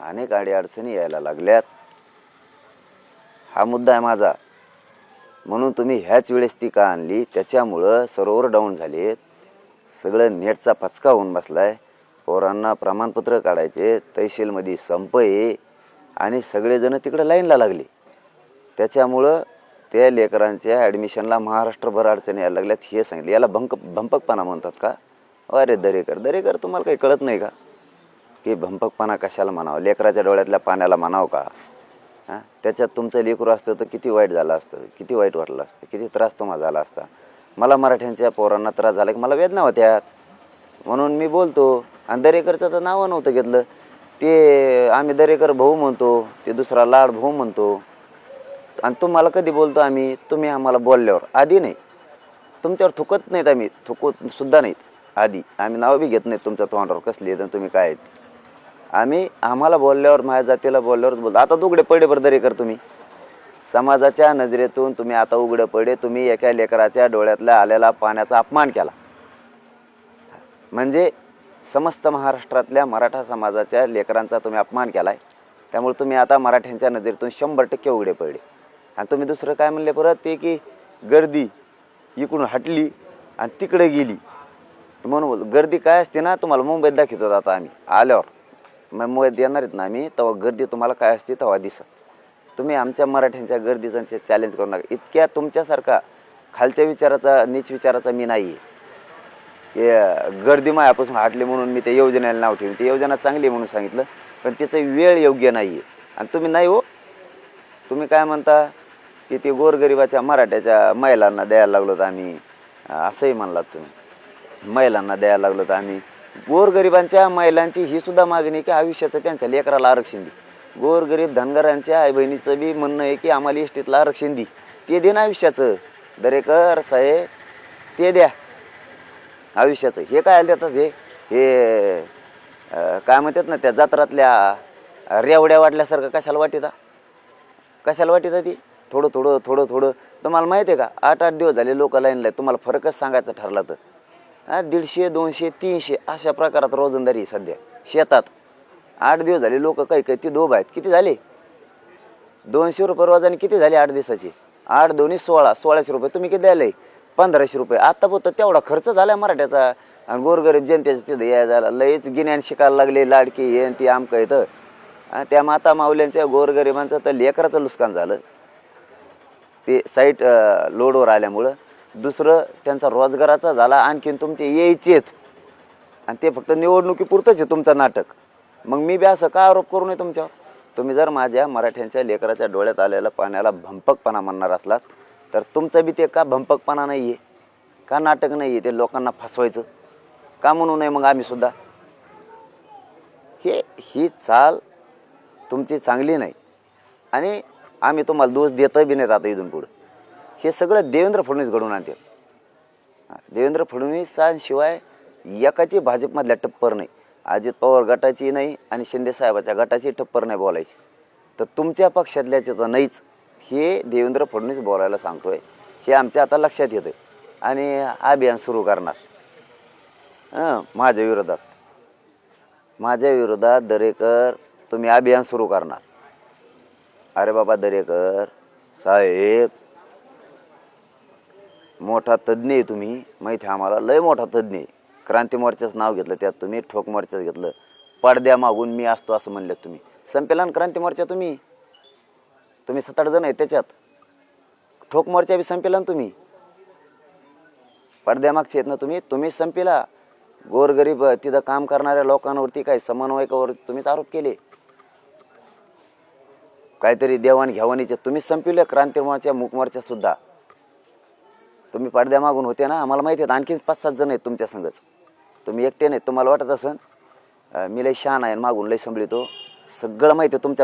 अनेक अडीअडचणी यायला लागल्यात. हा मुद्दा आहे माझा. म्हणून तुम्ही ह्याच वेळेस ती का आणली? त्याच्यामुळं सरोवर डाऊन झालेत. सगळं नेटचा पचका होऊन बसलाय. पोरांना प्रमाणपत्र काढायचे तहसीलमध्ये संप आहे आणि सगळेजण तिकडं लाईनला लागले. त्याच्यामुळं त्या लेकरांच्या ॲडमिशनला महाराष्ट्रभर अडचणी यायला लागल्यात हे सांगितलं. याला भंक भंपकपणा म्हणतात का? अरे दरेकर दरेकर तुम्हाला काही कळत नाही का? की भंपकपणा कशाला म्हणावं? लेकराच्या डोळ्यातल्या पाण्याला म्हणावं का? हां? त्याच्यात तुमचं लेकरू असतं तर किती वाईट झालं असतं? किती वाईट वाटलं असतं? किती त्रास तुम्हाला झाला असता? मला मराठ्यांच्या पोरांना त्रास झाला की मला वेदना होत्यात म्हणून मी बोलतो आणि दरेकरचं तर नावं नव्हतं घेतलं. ते आम्ही दरेकर भाऊ म्हणतो ते दुसरा लाड भाऊ म्हणतो. आणि तुम्हाला कधी बोलतो आम्ही? तुम्ही आम्हाला बोलल्यावर आधी नाही. तुमच्यावर थुकत नाहीत आम्ही. थुकत सुद्धा नाहीत. आधी. आम्ही नावं बी घेत नाहीत तुमच्या तोंडावर. कसली आहेत आणि तुम्ही काय आहेत? आम्ही आम्हाला बोलल्यावर माझ्या जातीला बोलल्यावरच बोलतो. आता उघडे पडे बरदरी दरेकर तुम्ही. समाजाच्या नजरेतून तुम्ही आता उघडे पडे. तुम्ही एका लेकराच्या डोळ्यातल्या आलेला पाण्याचा अपमान केला. म्हणजे समस्त महाराष्ट्रातल्या मराठा समाजाच्या लेकरांचा तुम्ही अपमान केला आहे त्यामुळे तुम्ही आता मराठ्यांच्या नजरेतून शंभर टक्के उघडे पडले. आणि तुम्ही दुसरं काय म्हणले परत? ते की गर्दी इकडून हटली आणि तिकडे गेली. म्हणून बोल गर्दी काय असते ना तुम्हाला मुंबईत दाखवतो आता आम्ही. आल्यावर. मग मुळे देणार आहेत ना आम्ही तेव्हा गर्दी तुम्हाला काय असते तेव्हा दिसत तुम्ही आमच्या मराठ्यांच्या गर्दीचं चॅलेंज करू नका. इतक्या तुमच्यासारखा खालच्या विचाराचा नीच विचाराचा मी नाही आहे गर्दी मायापासून हटली म्हणून मी ते योजनेला नाव ठेवून ती योजना चांगली म्हणून सांगितलं पण त्याचं वेळ योग्य नाही आहे आणि तुम्ही नाही हो. तुम्ही काय म्हणता की ते गोरगरिबाच्या मराठ्याच्या महिलांना द्यायला लागलो तर आम्ही? असंही म्हणलात तुम्ही. महिलांना द्यायला लागलो तर आम्ही. गोरगरिबांच्या महिलांची ही सुद्धा मागणी आहे की आयुष्याचं त्यांच्या लेकराला आरक्षण दे. गोरगरीब धनगरांच्या आई बहिणीचं बी म्हणणं आहे की आम्हाला इष्टीतलं आरक्षण दे. ते दे ना आयुष्याचं. दरेकर साहेब ते द्या. आयुष्याचं. हे काय देतात हे? हे काय म्हणतात ना त्या जत्रातल्या रेवड्या वाटल्यासारखं कशाला वाटिता कशाला वाटिता ती? थोडं थोडं थोडं थोडं. तुम्हाला माहिती आहे का? आठ आठ दिवस झाले लोक लाईनला तुम्हाला फरकच सांगायचं ठरला तर. दीडशे दोनशे तीनशे अशा प्रकारात रोजंदारी आहे सध्या. शेतात आठ दिवस झाले लोक काही काही ती दोब आहेत. किती झाले? दोनशे रुपये रोजाने किती झाले आठ दिवसाचे? आठ दोन्ही सोळा सोळाशे रुपये. तुम्ही किती द्यायला? पंधराशे रुपये. आत्ता फक्त तेवढा खर्च झाला मराठ्याचा. आणि गोरगरीब जनतेचं तिथं या झाला. लयच गिन्यान शिकायला लागले लाडकी येन आणि ती आमकं येतं आणि त्या माता माऊल्यांच्या गोरगरिबांचं तर लेकराचं नुकसान झालं. ते साईट लोडवर आल्यामुळं. दुसरं त्यांचा रोजगाराचा झाला आणखीन तुमचे यायचेत आणि ते फक्त निवडणुकीपुरतंच आहे तुमचं नाटक. मग मी बी असं का आरोप करू नये तुमच्यावर? तुम्ही जर माझ्या मराठ्यांच्या लेकराच्या डोळ्यात आलेल्या पाण्याला भंपकपणा म्हणणार असलात तर तुमचं बी ते का भंपकपणा नाही आहे का नाटक नाही आहे ते लोकांना फसवायचं? का म्हणू नये मग आम्हीसुद्धा हे ही चाल तुमची चांगली नाही. आणि आम्ही तुम्हाला दोष देतही बी नाही आता इथून पुढं. हे सगळं देवेंद्र फडणवीस घडवून आणते देवेंद्र फडणवीसांशिवाय एकाची भाजपमधल्या टप्पर नाही. अजित पवार गटाची नाही आणि शिंदे साहेबाच्या गटाची टप्पर नाही बोलायची. तर तुमच्या पक्षातल्याचे तर नाहीच हे देवेंद्र फडणवीस बोलायला सांगतोय. हे आमच्या आता लक्षात येतं आणि अभियान सुरू करणार. हां माझ्या विरोधात. माझ्या विरोधात दरेकर तुम्ही अभियान सुरू करणार. अरे बाबा दरेकर साहेब मोठा तज्ज्ञ आहे तुम्ही माहिती आहे आम्हाला. लय मोठा तज्ज्ञ आहे. क्रांती मोर्चाचं नाव घेतलं त्यात तुम्ही ठोक मोर्चाचं घेतलं. पडद्या मागून मी असतो असं म्हणलं तुम्ही. संपेलन क्रांती मोर्चा तुम्ही? तुम्ही सात आठ जण आहे त्याच्यात. ठोक मोर्चा बी संपेला ना तुम्ही? पडद्यामागचे आहेत ना तुम्ही? तुम्ही संपेला. गोरगरीब तिथं काम करणाऱ्या लोकांवरती काय समन्वयकावर तुम्हीच आरोप केले? काहीतरी देवाण घेवाणीचे तुम्हीच संपिले क्रांती मोर्चा मूक मोर्चा सुद्धा. तुम्ही पडद्या मागून होते ना आम्हाला माहिती आहेत आणखीन पाच सात जण आहेत तुमच्या संगच. तुम्ही एकटे नाहीत तुम्हाला वाटत असेल मी लय शान आहे मागून लय संभळितो सगळं माहिती आहे तुमच्या